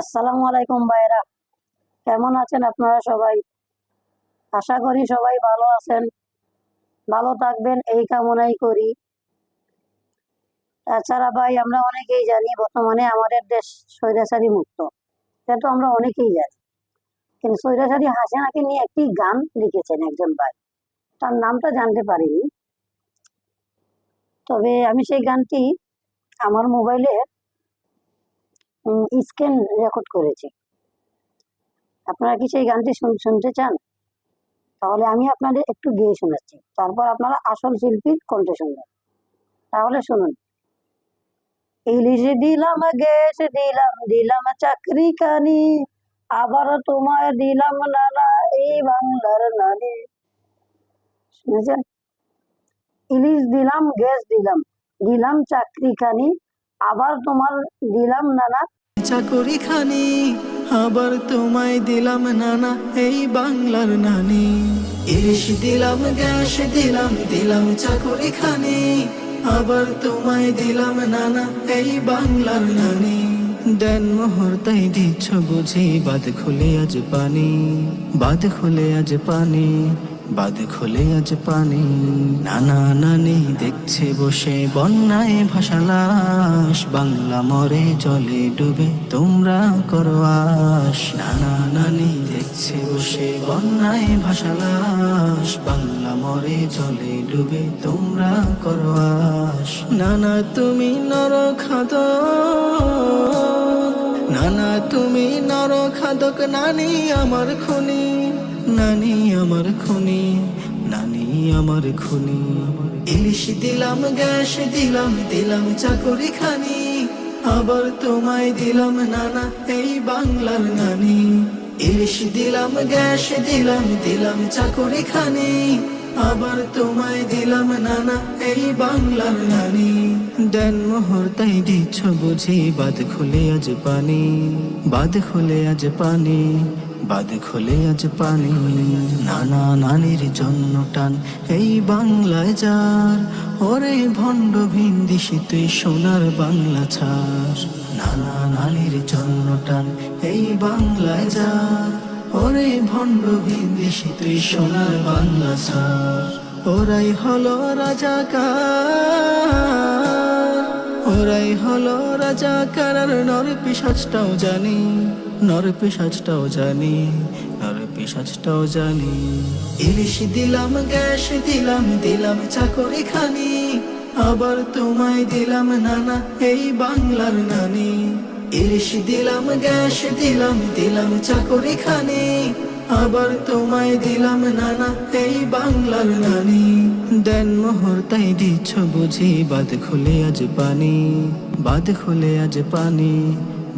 আসসালামু আলাইকুম ভাইরা কেমন আছেন আপনারা সবাই? আশা করি সবাই ভালো আছেন। ভালো থাকবেন, এই কামনাই করি। তাছাড়া ভাই, আমরা অনেকেই জানি বর্তমানে আমাদের দেশ স্বৈরাচারী মুক্ত। সেটা তো আমরা অনেকেই জানি। কিন্তু স্বৈরাচারী হাসিনাকে নিয়ে একটি গান লিখেছেন একজন ভাই। তার নামটা জানতে পারিনি। তবে আমি সেই গানটি আমার মোবাইলে স্ক্যান রেকর্ড করেছি। আপনারা কি সেই গানটি শুন- শুনতে চান? তাহলে আমি আপনাদের একটু গেয়ে শোনাচ্ছি। তারপর আপনারা আসল শিল্পীর কণ্ঠে শুনবেন। তাহলে শুনুন। ইলিশ দিলাম, গ্যাস দিলাম দিলাম চাকরি কানি, আবার তোমায় দিলাম নানা এই বাংলার নানি। শুনেছেন? ইলিশ দিলাম, গ্যাস দিলাম দিলাম চাকরি খানি আবার তোমার দিলাম নানা। চাকরি খানি, আবার তোমায় দিলাম নানা, এই বাংলার নানি। ইলিশ দিলাম গ্যাস, দিলাম দিলাম চাকরি খানি, আবার তোমায় দিলাম নানা, এই বাংলার নানি। দেন মোহর তাই দিচ্ছ বুঝি, বাদ খুলে আজ পানি, বাদ খুলে আজ পানি। বাদ খোলে আজ পানি নানা নানি দেখছে বসে, বন্যায় ভাসালাস বাংলা মরে জলে ডুবে, তোমরা করো আস নানা নানি দেখছে বসে, বন্যায় ভাসালাস বাংলা মরে জলে ডুবে, তোমরা করো আস নানা তুমি নর নানা তুমি নর খাদক নানি আমার খুনি। নানি আমার খুনি, নানি আমার খুনি। ইলিশ দিলাম, গ্যাস দিলাম দিলাম চাকরি খানি। আবার তোমায় দিলাম নানা, এই বাংলার নানি। ইলিশ দিলাম, গ্যাস দিলাম দিলাম চাকরি খানি। আবার তোমায় দিলাম নানা, এই বাংলার নানি। দেন মোহর তাই দিচ্ছ বুঝি, বাদ খুলে আজ পানি। বাদ খুলে আজ পানি। বাদ খুলে আজ পানি, নানা নানির জন্য টান। এই বাংলায় যার, ওরে ভণ্ড ভিন্দিসি তুই সোনার বাংলা ছাড় নানা নানির জন্য টান, এই বাংলায় যার, ওরে ভণ্ড ভিন্দিসি তুই সোনার বাংলা ছাড় ওরাই হলো রাজাকার, ওরাই হলো রাজাকার, আর নর পিসাজটাও জানি। নর পিসাজটাও জানি নর পিসাজটাও জানি। ইলিশ দিলাম, গ্যাস দিলাম দিলাম চাকরি খানি আবার তোমায় দিলাম নানা, এই বাংলার নানি। ইলিশ দিলাম, গ্যাস দিলাম দিলাম চাকরি খানি আবার তোমায় দিলাম নানা, এই বাংলার নানি। দেন মোহর তাই দিচ্ছ বুঝি, বাদ খুলে আজ পানি, বাদ খুলে আজ পানি।